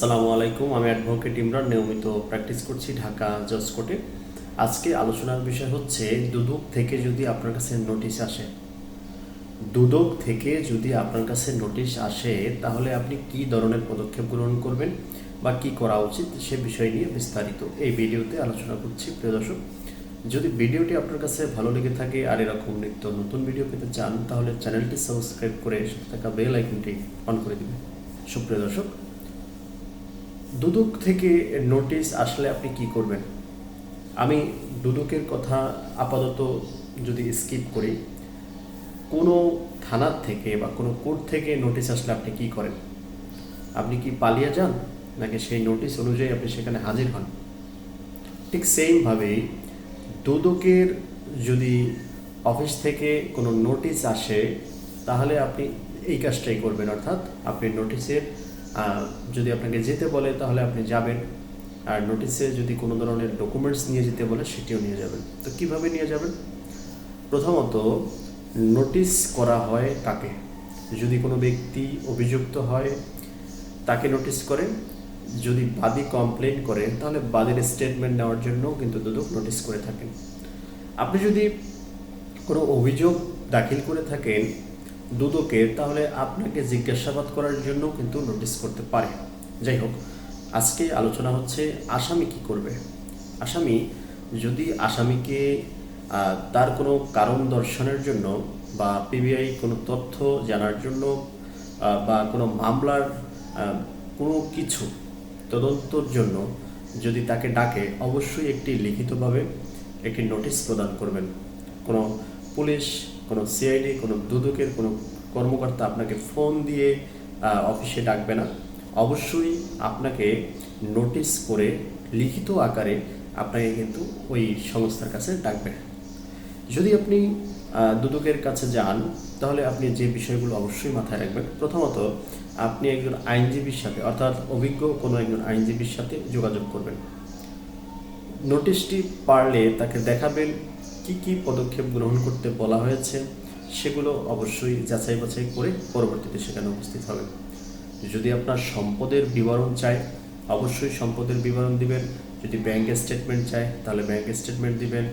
আসসালামু আলাইকুম, আমি অ্যাডভোকেট ইমরান, নিয়মিত প্র্যাকটিস করছি ঢাকা জজ কোর্টে আজকে আলোচনার বিষয় হচ্ছে, দুদক থেকে যদি আপনার কাছে নোটিশ আসে। দুদক থেকে যদি আপনার কাছে নোটিশ আসে, তাহলে আপনি কি ধরনের পদক্ষেপ গ্রহণ করবেন বা কি করা উচিত সে বিষয় নিয়ে বিস্তারিত এই ভিডিওতে আলোচনা করছি, প্রিয় দর্শক। যদি ভিডিওটি আপনার কাছে ভালো লেগে থাকে আর এরকম নিত্য নতুন ভিডিও পেতে চান, তাহলে চ্যানেলটি সাবস্ক্রাইব করে থাকা বেল আইকনটি অন করে দেবেন। সুপ্রিয় দর্শক দুদক থেকে নোটিশ আসলে আপনি কি করবেন? আমি দুদকের কথা আপাতত যদি স্কিপ করি, কোনো থানার থেকে বা কোনো কোর্ট থেকে নোটিশ আসলে আপনি কি করেন? আপনি কি পালিয়ে যান? নাকি সেই নোটিশ অনুযায়ী আপনি সেখানে হাজির হন? ঠিক সেমভাবেই দুদকের যদি অফিস থেকে কোনো নোটিশ আসে, তাহলে আপনি এই কাজটাই করবেন। অর্থাৎ আপনি নোটিশের যদি আপনাকে যেতে বলে, তাহলে আপনি যাবেন। আর নোটিশে যদি কোনো ধরনের ডকুমেন্টস নিয়ে যেতে বলে, সেটিও নিয়ে যাবেন। তো কীভাবে নিয়ে যাবেন? প্রথমত নোটিশ করা হয় কাকে? যদি কোনো ব্যক্তি অভিযুক্ত হয়, তাকে নোটিশ করে যদি বাদী কমপ্লেন করে তাহলে বাদীর স্টেটমেন্ট নেওয়ার জন্য কিন্তু দুদক নোটিশ করে থাকেন। আপনি যদি কোনো অভিযোগ দাখিল করে থাকেন দুদকে, তাহলে আপনাকে জিজ্ঞাসাবাদ করার জন্য কিন্তু নোটিশ করতে পারে। যাই হোক, আজকে আলোচনা হচ্ছে আসামি কি করবে? আসামি যদি আসামিকে তার কোনো কারণ দর্শনের জন্য বা পিবিআই কোনো তথ্য জানার জন্য বা কোনো মামলার কোনো কিছু তদন্তর জন্য যদি তাকে ডাকে, অবশ্যই একটি লিখিতভাবে একটি নোটিশ প্রদান করবেন। কোনো পুলিশ কোনো সিআইডি কোনো দুদকের, কোনো কর্মকর্তা আপনাকে ফোন দিয়ে অফিসে ডাকবে না। অবশ্যই আপনাকে নোটিশ করে, লিখিত আকারে আপনাকে কিন্তু ওই সংস্থার কাছে ডাকবে। যদি আপনি দুদকের কাছে যান, তাহলে আপনি যে বিষয়গুলো অবশ্যই মাথায় রাখবেন। প্রথমত, আপনি একজন আইনজীবীর সাথে, অর্থাৎ অভিজ্ঞ কোনো একজন আইনজীবীর সাথে যোগাযোগ করবেন। নোটিশটি পারলে তাকে দেখাবেন কি কি পদক্ষেপ গ্রহণ করতে বলা হয়েছে, সেগুলো অবশ্যই যাচাই বাছাই করে পরবর্তীতে সেখানে উপস্থিত হবে যদি আপনার সম্পদের বিবরণ চায়, অবশ্যই সম্পদের বিবরণ দিবেন। যদি ব্যাংকের স্টেটমেন্ট চায়, তাহলে ব্যাংকের স্টেটমেন্ট দিবেন।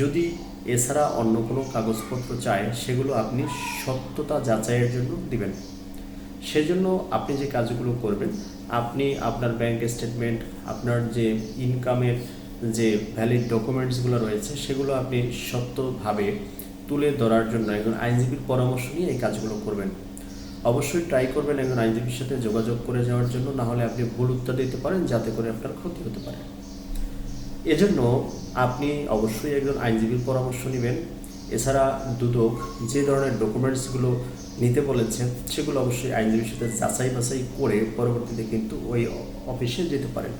যদি এছাড়া অন্য কোনো কাগজপত্র চায়, সেগুলো আপনি সত্যতা যাচাইয়ের জন্য দিবেন। সেজন্য আপনি যে কাজগুলো করবেন, আপনি আপনার ব্যাংক স্টেটমেন্ট আপনার যে ইনকামের যে ভ্যালিড ডকুমেন্টসগুলো রয়েছে, সেগুলো আপনি সত্যভাবে তুলে ধরার জন্য একজন আইনজীবীর পরামর্শ নিয়ে এই কাজগুলো করবেন। অবশ্যই ট্রাই করবেন একজন আইনজীবীর সাথে যোগাযোগ করে যাওয়ার জন্য, না হলে আপনি ভুল উত্তর দিতে পারেন, যাতে করে আপনার ক্ষতি হতে পারে। এজন্য আপনি অবশ্যই একজন আইনজীবীর পরামর্শ নেবেন। এছাড়া দুদক যে ধরনের ডকুমেন্টসগুলো নিতে বলেছে সেগুলো অবশ্যই আইনজীবীর সাথে যাচাই বাছাই করে পরবর্তীতে কিন্তু ওই অফিসে যেতে পারেন।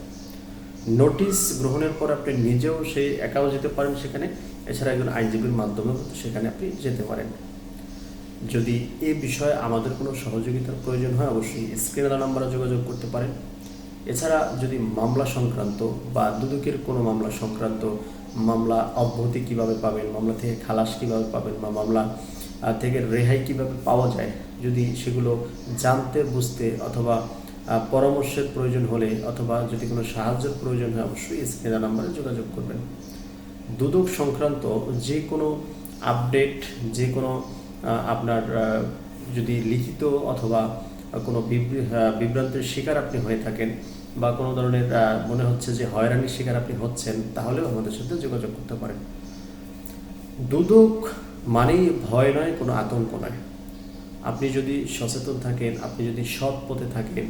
নোটিশ গ্রহণের পর আপনি নিজেও সেই একাও যেতে পারেন সেখানে। এছাড়া একজন আইনজীবীর মাধ্যমেও সেখানে আপনি যেতে পারেন। যদি এ বিষয়ে আমাদের কোনো সহযোগিতার প্রয়োজন হয়, অবশ্যই স্ক্রিনে নাম্বারে যোগাযোগ করতে পারেন। এছাড়া যদি মামলা সংক্রান্ত বা দুদকের কোনো মামলা সংক্রান্ত মামলা অব্যাহতি কীভাবে পাবেন, মামলা থেকে খালাস কীভাবে পাবেন বা মামলা থেকে রেহাই কীভাবে পাওয়া যায়, যদি সেগুলো জানতে, বুঝতে অথবা পরামর্শের প্রয়োজন হলে অথবা যদি কোনো সাহায্যের প্রয়োজন হয়, অবশ্যই স্ক্রিনে নাম্বারে যোগাযোগ করবেন। দুদক সংক্রান্ত যে কোনো আপডেট, যে কোনো আপনার যদি লিখিত অথবা কোনো বিভ্রান্তির শিকার আপনি হয়ে থাকেন বা কোনো ধরনের মনে হচ্ছে যে হয়রানির শিকার আপনি হচ্ছেন, তাহলেও আমাদের সাথে যোগাযোগ করতে পারেন। দুদক মানেই ভয় নয়, কোনো আতঙ্ক নয়। আপনি যদি সচেতন থাকেন, আপনি যদি সৎ পথে থাকেন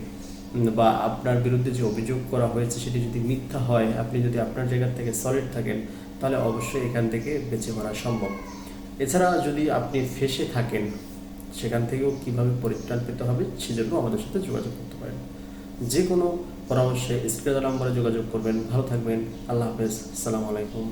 বা আপনার বিরুদ্ধে যে অভিযোগ করা হয়েছে সেটি যদি মিথ্যা হয়, আপনি যদি আপনার জায়গা থেকে সলিড থাকেন, তাহলে অবশ্যই এখান থেকে বেঁচে মারা সম্ভব। এছাড়া যদি আপনি ফেসে থাকেন, সেখান থেকেও কীভাবে পরিত্রাণ পেতে হবে সেজন্য আমাদের সাথে যোগাযোগ করতে পারেন। যে কোনো পরামর্শে স্ক্রিন নাম্বারে যোগাযোগ করবেন। ভালো থাকবেন। আল্লাহ হাফেজ। আসসালামু আলাইকুম।